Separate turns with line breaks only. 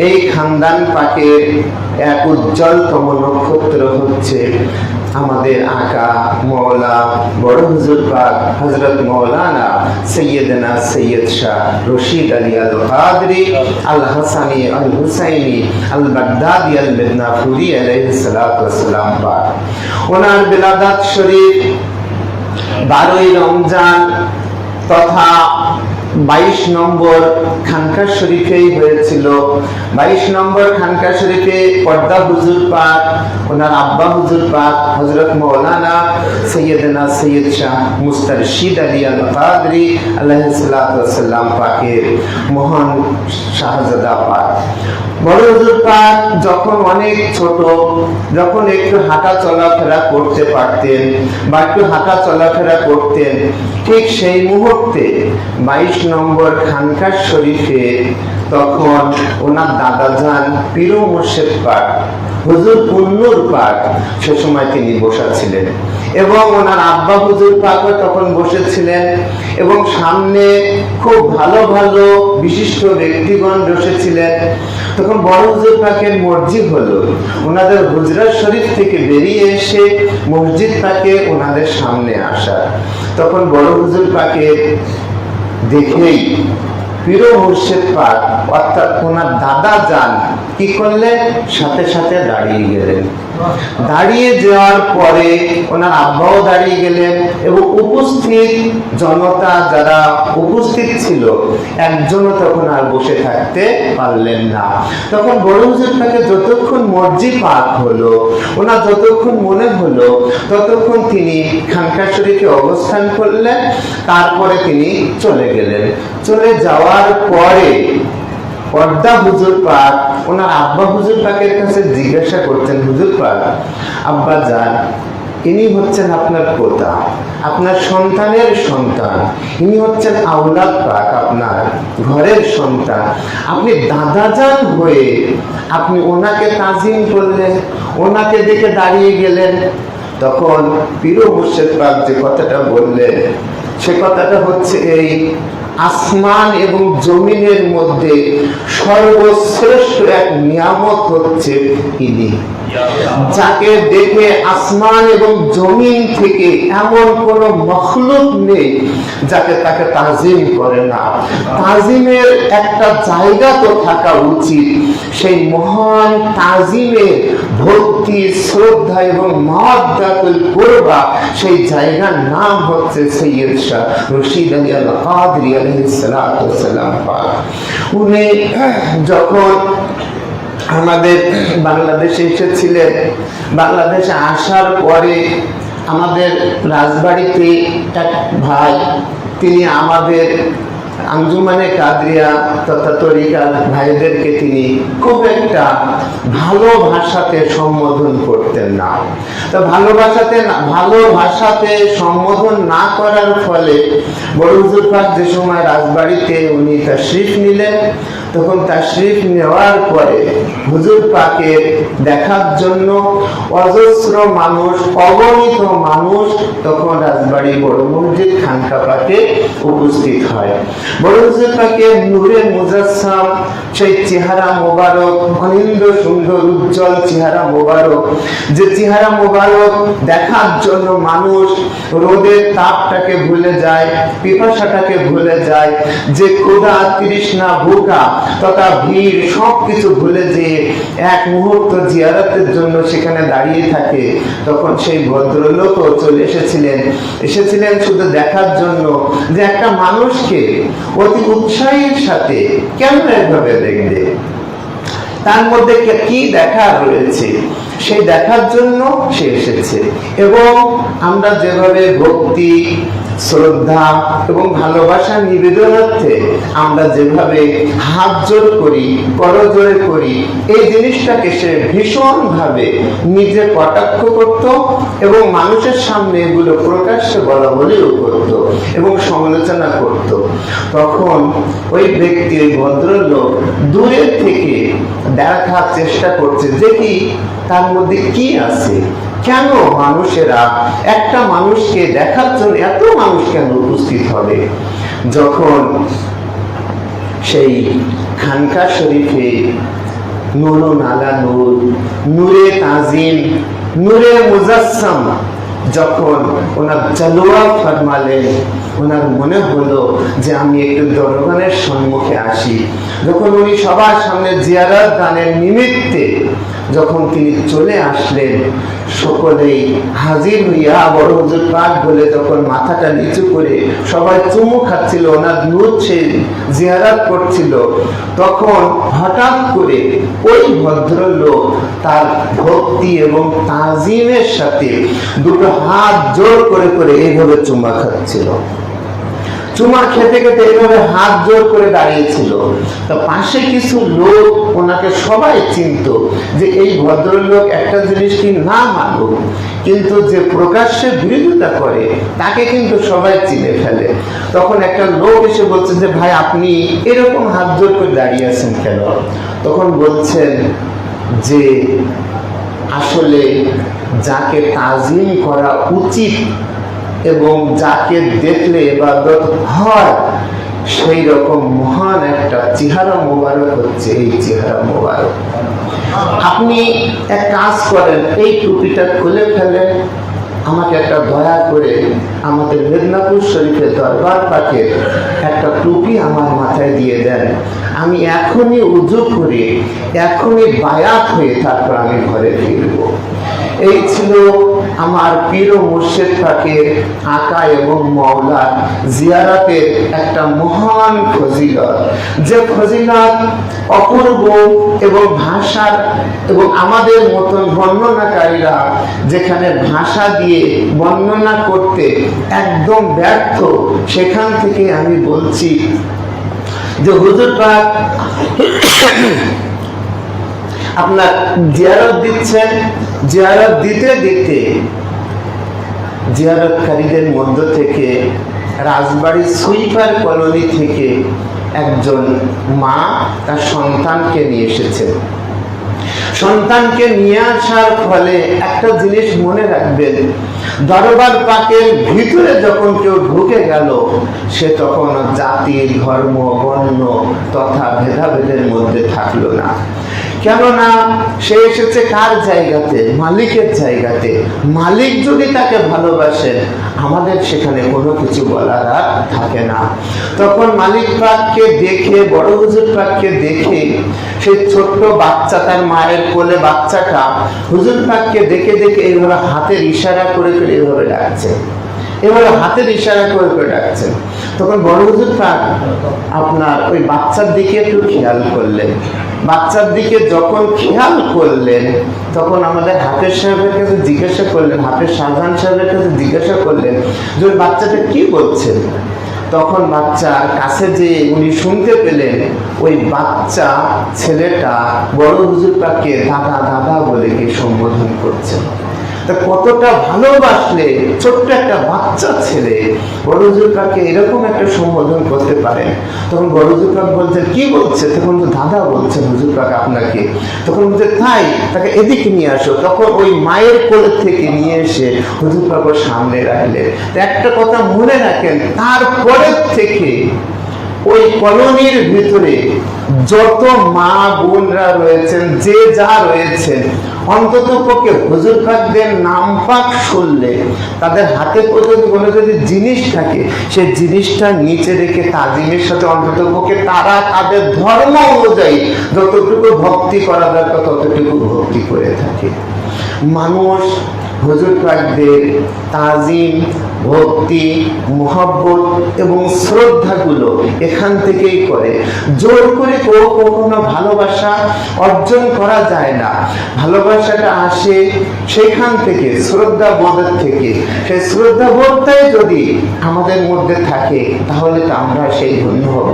এই খানদান পাকের এক উজ্জ্বলতম নক্ষত্র হচ্ছে আমাদের আকা মৌলা বড় হুজুর পাক হজরত মৌলানা সৈয়দনা সৈয়দ শাহ রশিদ আলী আল কাদরি আল হাসানি আল হুসাইনি আল বাগদাদি আল মেদনাপুরি আলাইহিস সালাতু পাক। ওনার বিলাদাত শরীফ বারোই রমজান তথা বাইশ নম্বর খানকা শরীফেই হয়েছিল। বাইশ নম্বর খানকা শরীফে পর্দা হুজুর পাক, ওনার আব্বা হুজুর পাক হজরত মৌলানা সৈয়দনা সৈয়দ শাহ মুস্তারশিদ আলী আল কাদরি আল্লাহ সাল্লাম পাকের মহান শাহজাদা পাক। বড় হুজুর পাক যখন অনেক ছোট, যখন একটু হাঁটা চলাফেরা করতে পারতেন বা একটু হাঁটা চলাফেরা করতেন, ঠিক সেই মুহূর্তে বাইশ নম্বর খানকার শরীফে তখন ওনার দাদা যান পীর মুর্শেদ পাক হুজুর পুন্নুর পাক সে সময় তিনি বসাছিলেন এবং ওনার আব্বা হুজুর তখন বসেছিলেন এবং সামনে খুব ভালো ভালো বিশিষ্ট ব্যক্তিগণ বসেছিলেন। তখন বড় হুজুর পাকের মসজিদ হলো। ওনাদের হুজরাত শরীফ থেকে বেরিয়ে এসে মসজিদ পাকে ওনাদের সামনে আসা। তখন বড় হুজুর পাকে দেখেই পীর মুর্শিদ অর্থাৎ ওনার দাদা যান কি করলেন? সাথে সাথে দাঁড়িয়ে গেলেন। দাঁড়িয়ে যাওয়ার পরে ওনার আব্বাও দাঁড়িয়ে গেলেন এবং উপস্থিত জনতা যারা উপস্থিত ছিল, একজনও তখন আর বসে থাকতে পারলেন না। তখন বড় তাকে যতক্ষণ মর্জি পাক হলো, ওনার যতক্ষণ মনে হলো, ততক্ষণ তিনি খানকা শরীফে অবস্থান করলেন, তারপরে তিনি চলে গেলেন। চলে যাওয়ার পরে পর্দা হুজুর পাক, ওনার আব্বা হুজুর পাকের কাছে জিজ্ঞাসা করতেন, হুজুর পাক, আব্বা যান, ইনি হচ্ছেন আপনার পোতা, আপনার সন্তানের সন্তান, ইনি হচ্ছেন আউলাদ পাক আপনার ঘরের সন্তান। আপনি দাদা যান হয়ে আপনি ওনাকে তাজিম করলেন, ওনাকে দেখে দাঁড়িয়ে গেলেন। তখন পীর মুর্শেদ পাক যে কথাটা বললেন, সে কথাটা হচ্ছে এই আসমান এবং জমিনের মধ্যে সর্বশ্রেষ্ঠ এক নিয়ামত হচ্ছে ইনি যাকে দেখে আসমান এবং জমিন থেকে এমন কোন মখলুক নেই যাকে তাকে তাজিম করে না। তাজিমের একটা জায়গা তো থাকা উচিত। সেই মহান তাজিমে ভক্তি, শ্রদ্ধা এবং মহাদ্দাতুল করবা, সেই জায়গার নাম হচ্ছে সৈয়দ শাহ রশিদ আলী আল কাদরি আলাইহিস সালাম উনি যখন আমাদের বাংলাদেশে এসেছিলেন। বাংলাদেশে আসার পরে আমাদের রাজবাড়িতে এক ভাই, তিনি আমাদের আঞ্জুমানে কাদরিয়া তথা তরিকা ভাইদেরকে তিনি খুব একটা ভালো ভাষাতে সম্বোধন করতেন না। তো ভালো ভাষাতে ভালো ভাষাতে সম্বোধন না করার ফলে বড় হুজুর যে সময় রাজবাড়িতে উনি তাশরিফ নিলেন তখন তাশরিফ নেওয়ার পরে হুজুর পাকে দেখার জন্য অজস্র মানুষ, অগণিত মানুষ তখন রাজবাড়ি বড় মসজিদ খানকা পাকে উপস্থিত হয়। বড় হুজুর পাকে নূরে মুজাসসাম, সেই চেহারা মোবারক, অনিন্দ সুন্দর উজ্জ্বল চেহারা মোবারক, যে চেহারা মোবারক দেখার জন্য মানুষ রোদের তাপটাকে ভুলে যায়, পিপাসাটাকে ভুলে যায়, যে ক্ষুধা তৃষ্ণা ভুকা তথা ভিড়, সবকিছু ভুলে যে এক মুহূর্ত জিয়ারতের জন্য সেখানে দাঁড়িয়ে থাকে, তখন সেই ভদ্রলোকও চলে এসেছিলেন। এসেছিলেন শুধু দেখার জন্য যে একটা মানুষকে অতি উৎসাহের সাথে কেমন এভাবে দেখবে? তার মধ্যে কি দেখা রয়েছে? সেই দেখার জন্য সে এসেছে। এবং আমরা যেভাবে ভক্তি শ্রদ্ধা এবং ভালোবাসা নিবেদনার্থে আমরা যেভাবে হাত জোর করি করজোরে করি, এই জিনিসটাকে সে ভীষণভাবে নিজে কটাক্ষ করত এবং মানুষের সামনে এগুলো প্রকাশ্যে বলা বলেও করত এবং সমালোচনা করত। তখন ওই ব্যক্তি, ওই ভদ্রলোক দূরের থেকে দেখার চেষ্টা করছে যে কি, তার মধ্যে কি আছে? কেন মানুষেরা একটা মানুষকে দেখার জন্য এত মানুষ কেন উপস্থিত হবে? যখন সেই খানকা শরীফে নুরুন আলা নূর, নূরে তাজিম, নূরে মুজাসসাম যখন ওনার জালোয়া ফরমালেন, ওনার মনে হলো যে আমি একটু জনগণের সম্মুখে আসি। যখন উনি সবার সামনে জিয়ারত দানের নিমিত্তে যখন তিনি চলে আসলেন, সকলেই হাজির হইয়া বড় হুজুর পাক বলে যখন মাথাটা নিচু করে সবাই চুমু খাচ্ছিল, ওনার নূর জিয়ারাত করছিল। তখন হঠাৎ করে ওই ভদ্রলোক তার ভক্তি এবং তাজিমের সাথে দুটো হাত জোর করে করে এইভাবে চুমা খাচ্ছিল। চুমা খেতে খেতে এইভাবে হাত জোর করে দাঁড়িয়েছিল। তো পাশে কিছু লোক ওনাকে সবাই চিনত যে এই ভদ্রলোক একটা জিনিস কি না মানুক, কিন্তু যে প্রকাশ্যে বিরোধিতা করে, তাকে কিন্তু সবাই চিনে ফেলে। তখন একটা লোক এসে বলছে যে, ভাই, আপনি এরকম হাত জোর করে দাঁড়িয়ে আছেন কেন? তখন বলছেন যে, আসলে যাকে তাজিম করা উচিত এবং যাকে দেখলে এবাদত হয় সেই রকম মহান একটা চেহারা মোবারক হচ্ছে এই চেহারা মোবারক। আপনি এক কাজ করেন, এই টুপিটা খুলে ফেলেন, আমাকে একটা দয়া করে আমাদের মেদিনীপুর শরীফের দরবার পাকে একটা টুপি আমার মাথায় দিয়ে দেন। আমি এখনই উজু করে, এখনই বায়াত হয়ে তারপর আমি ঘরে ফিরবো। এই ছিল আমার পীর মুর্শেদ পাকের আঁকা এবং মওলা। জিয়ারাতের একটা মহান ফজিলত। যে ফজিলত অপূর্ব এবং ভাষার এবং আমাদের মতন বর্ণনাকারীরা যেখানে ভাষা দিয়ে বর্ণনা করতে একদম ব্যর্থ, সেখান থেকে আমি বলছি যে হুজুর পাক, আপনার জিয়ারত দিচ্ছেন জিয়ারত দিতে দিতে, জিয়ারতকারীদের মধ্য থেকে রাজবাড়ির সুইপার কলোনি থেকে একজন মা তার সন্তানকে নিয়ে এসেছেন। সন্তানকে নিয়ে আসার ফলে একটা জিনিস মনে রাখবেন, দরবার পাকের ভিতরে যখন কেউ ঢুকে গেল, সে তখন জাতি ধর্ম, বর্ণ তথা ভেদাভেদের মধ্যে থাকল না। কেননা সে এসেছে কার জায়গাতে? মালিকের জায়গাতে। মালিক যদি তাকে ভালোবাসেন আমাদের সেখানে কোনো কিছু বলার আর থাকে না। তখন মালিক পাককে দেখে, বড় হুজুর পাককে দেখে সেই ছোট্ট বাচ্চা তার মায়ের কোলে বাচ্চাটা হুজুর পাককে দেখে দেখে এইভাবে হাতের ইশারা করে করে এভাবে ডাকছে। এভাবে হাতের ইশারা করে করে ডাকছেন তখন বড় হুজুর পাক আপনার ওই বাচ্চার দিকে একটু খেয়াল করলেন। বাচ্চার দিকে যখন খেয়াল করলেন, তখন আমাদের হাফেজ সাহেবের কাছে জিজ্ঞাসা করলেন, হাফেজ শাহজাহান সাহেবের কাছে জিজ্ঞাসা করলেন যে ওই বাচ্চাটা কি বলছে? তখন বাচ্চার কাছে যে উনি শুনতে পেলেন, ওই বাচ্চা ছেলেটা বড় হুজুর পাককে দাদা দাদা বলে কি সম্বোধন করছে। কতটা ভালোবাসলে? ছোট্ট একটা বাচ্চা ছেলে বড় কাকে এরকম একটা সম্বোধন করতে পারে? তখন বড় কাক বলছেন কি বলছে? তখন দাদা বলছেন হুজুরকাক আপনাকে। তখন বলছে, তাই, তাকে এদিকে নিয়ে আসো। তখন ওই মায়ের কোলের থেকে নিয়ে এসে হুজুর কাক সামনে রাখলেন তা একটা কথা মনে রাখেন, তারপরের থেকে ওই কলোনির ভিতরে যত মা বোনরা রয়েছেন, যে যা রয়েছেন, অন্তত পক্ষে হুজুর পাকদের নাম পাক শুনলে, তাদের হাতে পর্যন্ত কোনো যদি জিনিস থাকে, সে জিনিসটা নিচে রেখে তাজিমের সাথে অন্তত পক্ষে তারা তাদের ধর্ম অনুযায়ী যতটুকু ভক্তি করা দরকার, ততটুকু ভক্তি করে থাকে। মানুষ হুজুর পাকদের তাজিম ভক্তি, মোহাব্বত এবং শ্রদ্ধাগুলো এখান থেকেই করে। জোর করে কেউ কখনো ভালোবাসা অর্জন করা যায় না। ভালোবাসাটা আসে সেখান থেকে শ্রদ্ধা বোধের থেকে। সেই শ্রদ্ধা বোধটাই যদি আমাদের মধ্যে থাকে, তাহলে তো আমরা সেই ধন্য হব।